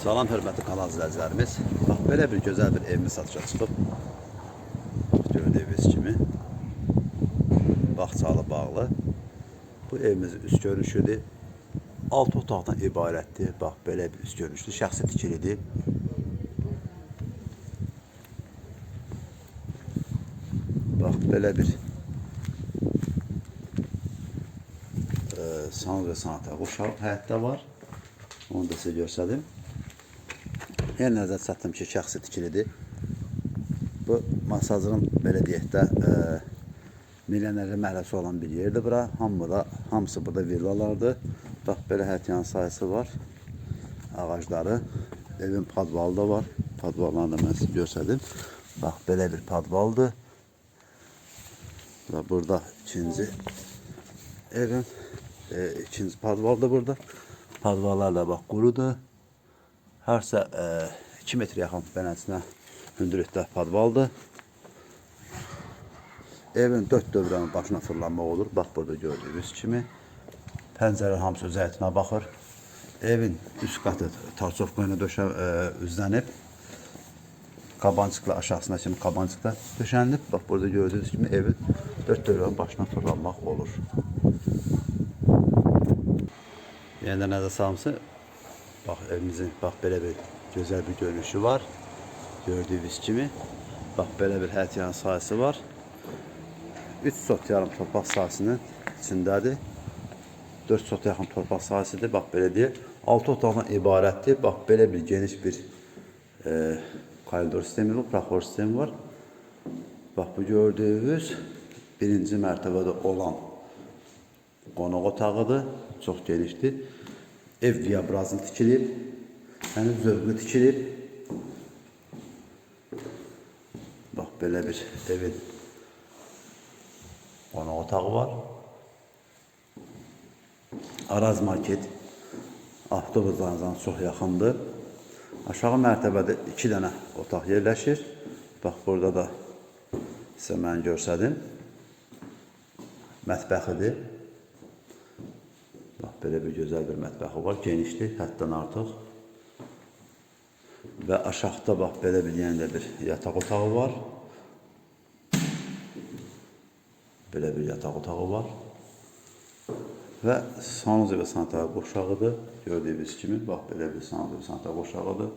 Salam hörmətli kanal izləyicilərimiz. Bax belə bir gözəl bir evimiz satışa çıxıb. Gördüyünüz kimi bağçalı bağlı. Bu evimizin üst görünüşüdür. 6 otaqdan ibarətdir. Bax belə bir üst görünüşlü, şəxsi tikilidir. Bax belə bir e, sanat və sanata uşaq həyətdə var. Onu da sizə göstərdim. Yenə nəzər çatdım ki, şəxsi tikilidir. Bu Masazırın belə deyək də e, milyonerli məhəlləsi olan bir yerdir bura. Hamıda, hamısı burada villalardır. Bax belə həyətyan sayısı var. Ağacları. Evin padvalı da var. Padvallarını da mən sizə göstərdim. Bax belə bir padvaldır. Və burada ikinci evin e, ikinci padval da burada. Padvallar da bax qurudur. Harsa e, 2 metr yaxın bənəsinə hündürlükdə padvaldır. Evin dört dövrənin başına fırlanmaq olur. Bax burada gördüyünüz kimi. Pəncərə hamısı öz həyətinə baxır. Evin üst qatı tarsovka ilə döşə e, üzlənib. Qabancıqla aşağısına kimi qabancıqla döşənilib. Bax burada gördüyünüz kimi evin dört dövrənin başına fırlanmaq olur. Yenə də nəzər salmışsın. Bax evimizin bax belə bir gözəl bir görünüşü var. Gördüyünüz kimi. Bax belə bir həyətyan sahəsi var. 3 sot yarım torpaq sahəsinin içindədir. 4 sot yaxın torpaq sahəsidir. Bax belə deyək. 6 otaqdan ibarətdir. Bax belə bir geniş bir e, koridor sistemi var, proxor sistemi var. Bax bu gördüyünüz birinci mərtəbədə olan qonaq otağıdır. Çox genişdir. Ev viyabrazlı tikilib. Yəni zövqlü tikilib. Bax belə bir evin qonaq otağı var. Araz market avtobuslarımızdan çox yaxındır. Aşağı mərtəbədə 2 dənə otaq yerləşir. Bax burada da sizə mən göstərdim. Mətbəxidir. Belə bir gözəl bir mətbəxi var. Genişdir, həddən artıq. Və aşağıda bax belə bir yenə də bir yataq otağı var. Belə bir yataq otağı var. Və sanuzi və sanitariya qoşağıdır. Gördüyünüz kimi, bax belə bir sanuzi və sanitariya qoşağıdır.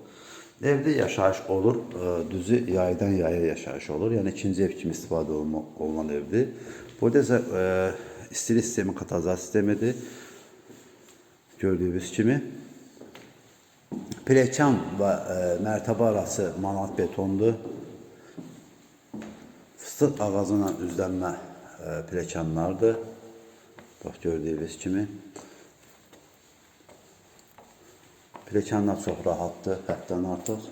Evdə yaşayış olur, e, düzü yaydan yaya yaşayış olur. Yəni ikinci ev kimi istifadə olunan evdir. Burada isə e, istilik sistemi, katalizasiya sistemidir. Gördüyünüz kimi. Pelekan və e, arası manat betondur. Fıstıq ağacına üzlənmə e, pelekanlardır. Bax gördüyünüz kimi. Pelekanlar çox rahatdır, həddən artıq.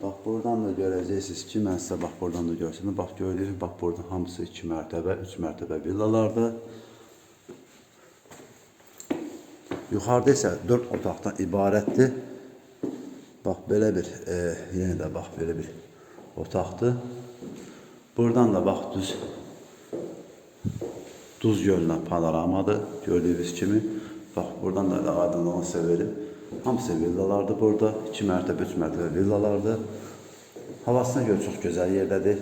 Bax buradan da görəcəksiniz ki, mən sizə bax buradan da görsənəm. Bax gördüyünüz bax burada hamısı 2 mərtəbə, 3 mərtəbə villalardır. Yuxarıda isə 4 otaqdan ibarətdir. Bax belə bir, e, yenə də bax belə bir otaqdır. Buradan da bax düz Duz gölünə panoramadır. Gördüyünüz kimi. Bax buradan da elə aydınlığını sizə verim. Hamısı villalardır burada. 2 mərtəbə, 3 mərtəbə villalardır. Havasına görə çox gözəl yerdədir.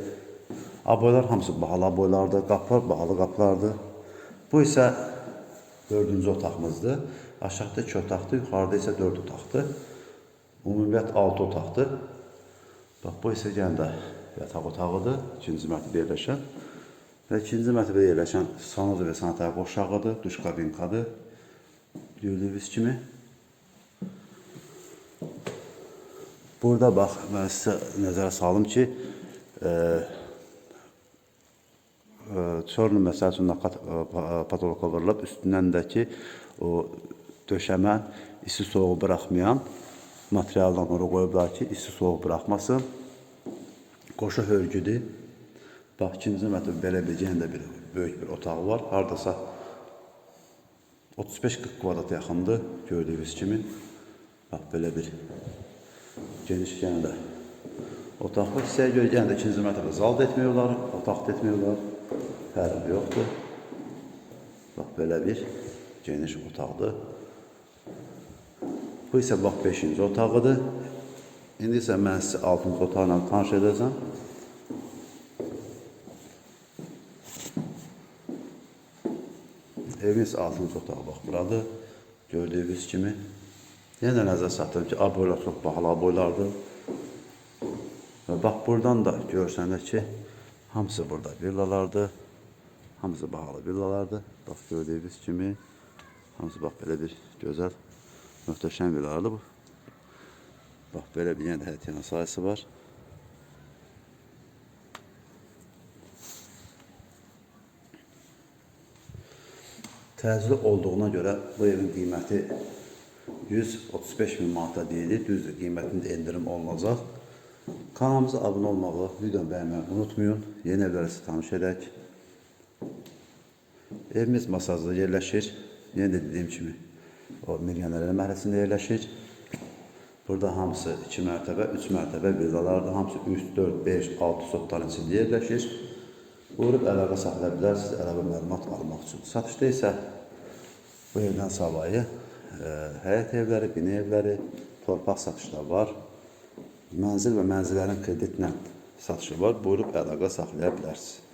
Aboylar hamısı bahalı aboylardır. Qapılar bahalı qapılardır. Bu isə dördüncü otağımızdır. Aşağıda 2 otaqdır, yuxarıda isə 4 otaqdır. Ümumiyyət 6 otaqdır. Bax bu isə yenə də yataq otağıdır. İkinci mərtəbə yerləşən. Və ikinci mərtəbədə yerləşən sanuzi və sanitariya qoşağıdır, duş kabinkadır. Gördüyünüz kimi. Burada bax, mən sizə nəzərə salım ki, e, e, çorlu məsəl üçün e, patoloqa vurulub, üstündən də ki, o döşəmə isti soğuğu buraxmayan materialdan ora qoyublar ki, isti soğuq buraxmasın. Qoşu hörgüdür. Bax, ikinci mərtəbə belə bir yenə də bir böyük bir otağı var. Hardasa 35-40 kvadrat yaxındır, gördüyünüz kimi. Bax, belə bir geniş yenə də otaqlı hissəyə görə yenə də ikinci mərtəbə zal da etmək olar, otaq da etmək olar. Fərqi yoxdur. Bax, belə bir geniş otaqdır. Bu isə bax 5-ci otağıdır. İndi isə mən sizə 6-cı otaqla tanış edəcəm. Evimiz 6-cı otaq bax buradır. Gördüyünüz kimi. Yenə nəzər çatdırım ki, aboylar çox bahalı aboylardır. Və bax buradan da görsənir ki, hamısı burada villalardır. Hamısı bahalı villalardır. Bax gördüyünüz kimi hamısı bax belə bir gözəl, möhtəşəm villalardır bu. Bax belə bir həyət yana sahəsi var. Təcili olduğuna görə bu evin qiyməti 135 min manata deyilir. Düzdür, qiymətində endirim olunacaq. Kanalımıza abunə olmağı, videonu bəyənməyi unutmayın. Yeni evlərə tanış edək. Evimiz Masazda yerləşir. Yenə də dediyim kimi o Milyonərlər məhəlləsində yerləşir. Burada hamısı 2 mərtəbə, 3 mərtəbə villalardır. Hamısı 3, 4, 5, 6 sotların içində yerləşir. Buyurub əlaqə saxlaya bilərsiniz, əlavə məlumat almaq üçün. Satışda isə bu evdən savayı e, həyət evləri, bina evləri, torpaq satışları var. Mənzil və mənzillərin kreditlə satışı var. Buyurub əlaqə saxlaya bilərsiniz.